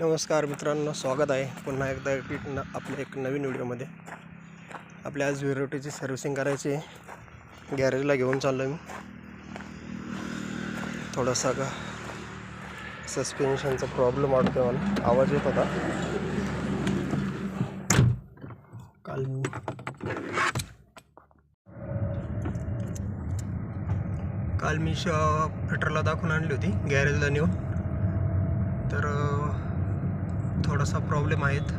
नमस्कार मित्रांनो स्वागत आहे. पुन्हा एकदा एक न आपल्या एक नवीन व्हिडिओमध्ये. आपल्या आज विरोटीची सर्व्हिसिंग करायची आहे. गॅरेजला घेऊन चाललो मी. थोडासा का सस्पेन्शनचा प्रॉब्लेम वाटतो मला. आवाज येत होता. काल काल मी श फिटरला दाखवून आणली होती गॅरेजला नेऊन. तर थोडासा प्रॉब्लेम आहेत.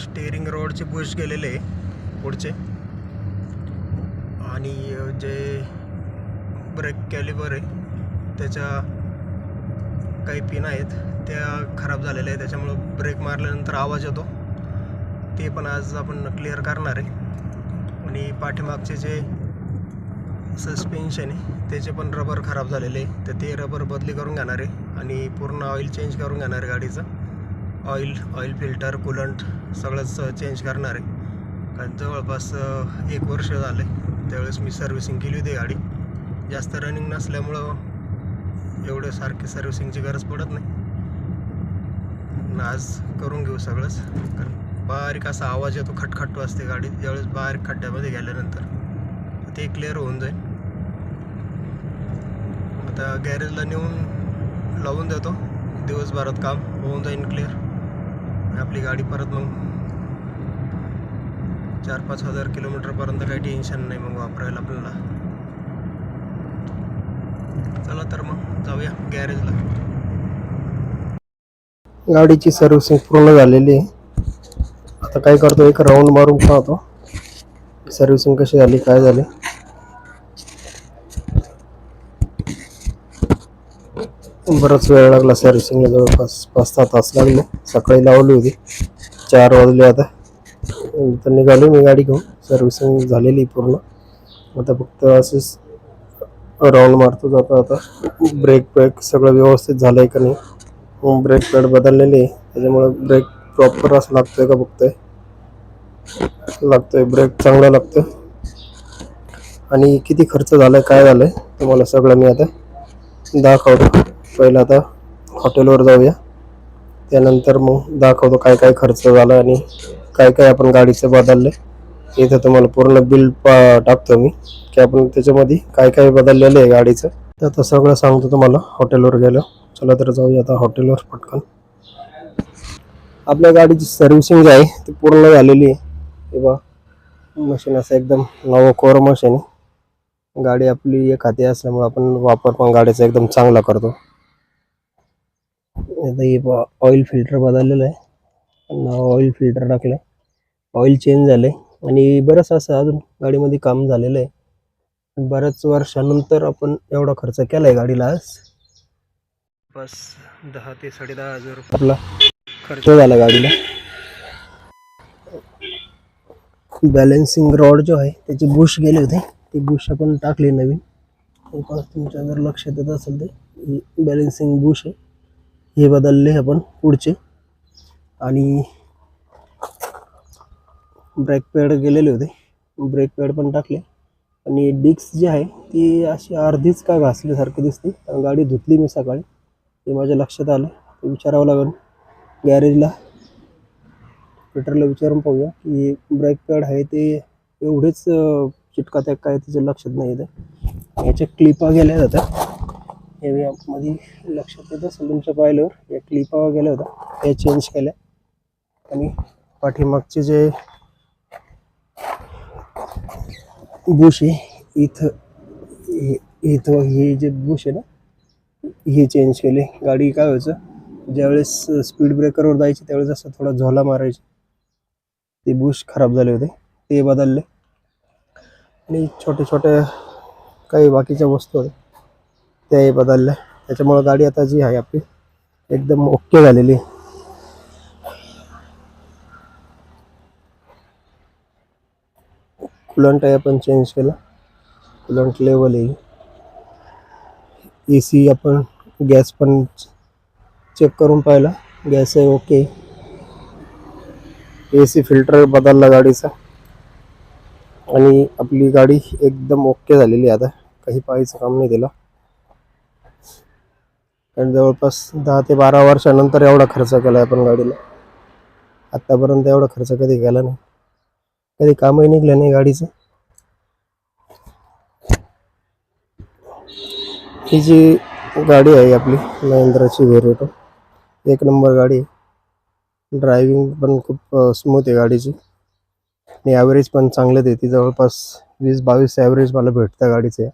स्टेअरिंग रोडचे बुश गेलेले आहे पुढचे. आणि जे ब्रेक कॅलिबर आहे त्याच्या काही पिन आहेत त्या खराब झालेल्या आहेत. त्याच्यामुळं ब्रेक मारल्यानंतर आवाज येतो. ते पण आज आपण क्लिअर करणार आहे. आणि पाठीमागचे जे सस्पेन्शन आहे त्याचे पण रबर खराब झालेले आहे. तर ते रबर बदली करून घेणार आहे. आणि पूर्ण ऑइल चेंज करून घेणार आहे गाडीचं. ऑइल ऑइल फिल्टर कुलंट सगळंच चेंज करणार आहे. कारण जवळपास एक वर्ष झालं आहे त्यावेळेस मी सर्व्हिसिंग केली होती गाडी. जास्त रनिंग नसल्यामुळं एवढं सारखी सर्व्हिसिंगची गरज पडत नाही. आज करून घेऊ सगळंच. कारण बारीक असा आवाज येतो खटखट वाजते गाडी ज्यावेळेस बारीक खड्ड्यामध्ये गेल्यानंतर. ते क्लिअर होऊन जाईल. आता गॅरेजला नेऊन लावून देतो. दिवसभरात काम होऊन जाईल क्लिअर आपली गाडी परत मग चार पाच हजार किलोमीटरपर्यंत काही टेन्शन नाही मग वापरायला आपल्याला. चला तर मग जाऊया गॅरेजला गाडीची सर्व्हिसिंग पूर्ण झालेली आहे. आता काय करतो? एक राऊंड मारून पाहतो. सर्व्हिसिंग कशी झाली काय झाली? बराच वेळ लागला सर्व्हिसिंगला जवळपास पाच सहा तास लागले. सकाळी लावली होती. चार वाजले आता. तर निघालो मी गाडी घेऊन. सर्व्हिसिंग झालेली पूर्ण. आता फक्त असेच राऊंड मारतो जातो आता. ब्रेक ब्रेक सगळं व्यवस्थित झालं आहे का नाही? ब्रेक पॅड बदललेले आहे. त्याच्यामुळे ब्रेक प्रॉपर असं लागतोय का बघतोय? लागतोय. ब्रेक चांगला लागतोय. आणि किती खर्च झालाय काय झालंय? तुम्हाला सगळं मी आता दाखवतो. पहिलं आता हॉटेलवर जाऊया. त्यानंतर मग दाखवतो काय काय खर्च झाला आणि काय काय आपण गाडीचं बदलले. इथं तुम्हाला पूर्ण बिल टाकतो मी की आपण त्याच्यामध्ये काय काय बदललेलं आहे गाडीचं. तर आता सगळं सांगतो तुम्हाला हॉटेलवर गेलं. चला तर जाऊया आता हॉटेलवर पटकन. आपल्या गाडीची सर्व्हिसिंग जी आहे ती पूर्ण झालेली आहे. हे मशीन असं एकदम नवं कोर मशीन आहे. गाडी आपली एक हाती असल्यामुळे आपण वापर पण गाडीचा एकदम चांगला करतो. आता हे ऑइल फिल्टर बदललेलं आहे. ऑइल फिल्टर टाकलं ऑइल चेंज झालंय. आणि बरंच असं अजून गाडीमध्ये काम झालेलं आहे. बऱ्याच वर्षानंतर आपण एवढा खर्च केलाय गाडीला आज. बस दहा ते साडे दहा हजार रुपये आपला खर्च झाला गाडीला. बॅलेन्सिंग रॉड जो आहे त्याचे बुश गेले होते. ते बुश आपण टाकले नवीन. तुमच्या जर लक्षात येत असेल ते बॅलेन्सिंग बुश आहे. हे बदलले आपण पुढचे. आणि ब्रेक पॅड गेलेले होते. ब्रेक पॅड पण टाकले. आणि डिस्क जी आहे ती अशी अर्धीच का घासल्यासारखी दिसते. कारण गाडी धुतली मी सकाळी. ते माझ्या लक्षात आलं. ते विचारावं लागेल. गॅरेजला पेटरला विचारून पाहूया की ब्रेक पॅड आहे ते एवढेच चिटकात आहे काय त्याच्या लक्षात नाही येतं. याच्या क्लिपा गेल्या जातात. मध्ये लक्षात येत असेल तुमच्या पाहिल्यावर या क्लिपा गेल्या होत्या त्या चेंज केल्या. आणि पाठीमागचे जे बुश आहे इथं इथं हे जे बुश आहे ना हे चेंज केले गाडी काय व्हायचं ज्यावेळेस स्पीड ब्रेकरवर जायची त्यावेळेस असं थोडा झोला मारायची. ते बुश खराब झाले होते ते बदलले. आणि छोटे छोटे काही बाकीच्या वस्तू होत्या त्याही बदलल्या त्याच्यामुळं गाडी आता जी आहे आपली एकदम ओके झालेली. कुलंट आहे आपण चेंज केला. कुलंट लेवल आहे. ए सी आपण गॅस पण चेक करून पाहिला. गॅस आहे ओके ए सी फिल्टर बदलला गाडीचा. आणि आपली गाडी एकदम ओके झालेली आहे आता. काही पाहायचं काम नाही तिला कारण जवळपास दहा ते बारा वर्षानंतर एवढा खर्च केला आपण गाडीला. आत्तापर्यंत एवढा खर्च कधी केला नाही. कधी कामही निघलं नाही गाडीचं. ही जी गाडी आहे आपली महिंद्राची वेरोटो एक नंबर गाडी आहे. ड्रायव्हिंग पण खूप स्मूथ आहे गाडीची. आणि ॲव्हरेज पण चांगलं देते. जवळपास वीस बावीस ॲव्हरेज मला भेटतं गाडीचे.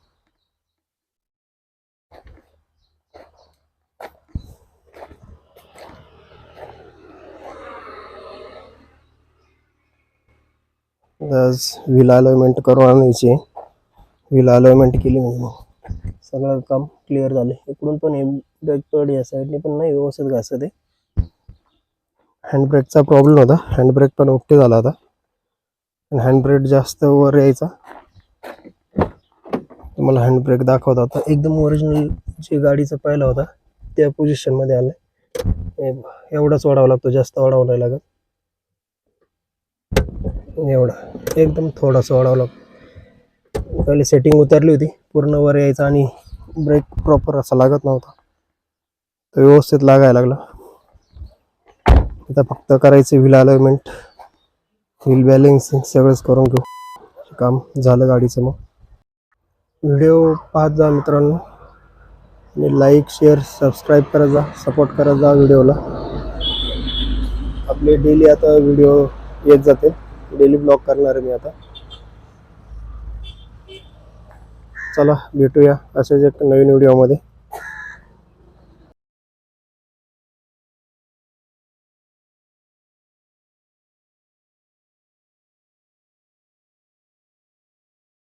व्हील अलाइनमेंट करून आणायची व्हील अलाइनमेंट केली म्हणजे मग सगळं काम क्लिअर झालं. इकडून पण हे ब्रेक पड या साईडने पण नाही व्यवस्थित घासत. आहे हँडब्रेकचा प्रॉब्लेम होता. हँडब्रेक पण ओके झाला होता. आणि हँडब्रेक जास्त वर यायचा. तुम्हाला हँडब्रेक दाखवत होता. एकदम ओरिजिनल जे गाडीचा पहिला होता त्या पोझिशनमध्ये आलं एवढाच वाढावा लागतो जास्त वाढावा नाही लागत. एवढा. एकदम थोडासा वाढावं लागतो पहिले सेटिंग उतरली होती. पूर्ण वर यायचं आणि ब्रेक प्रॉपर असा लागत नव्हता. तर व्यवस्थित लागायला लागला. आता फक्त करायचं व्हील अलाइनमेंट व्हील बॅलेन्सिंग सगळंच करून घेऊ. काम झालं गाडीचं मग. व्हिडिओ पाहत जा मित्रांनो. आणि लाईक शेअर सबस्क्राईब करत जा. सपोर्ट करत जा व्हिडिओला आपले डेली आता व्हिडिओ येत जाते डेली ब्लॉग करणार आहे मी आता. चला भेटूया असेच एक नवीन व्हिडिओमध्ये.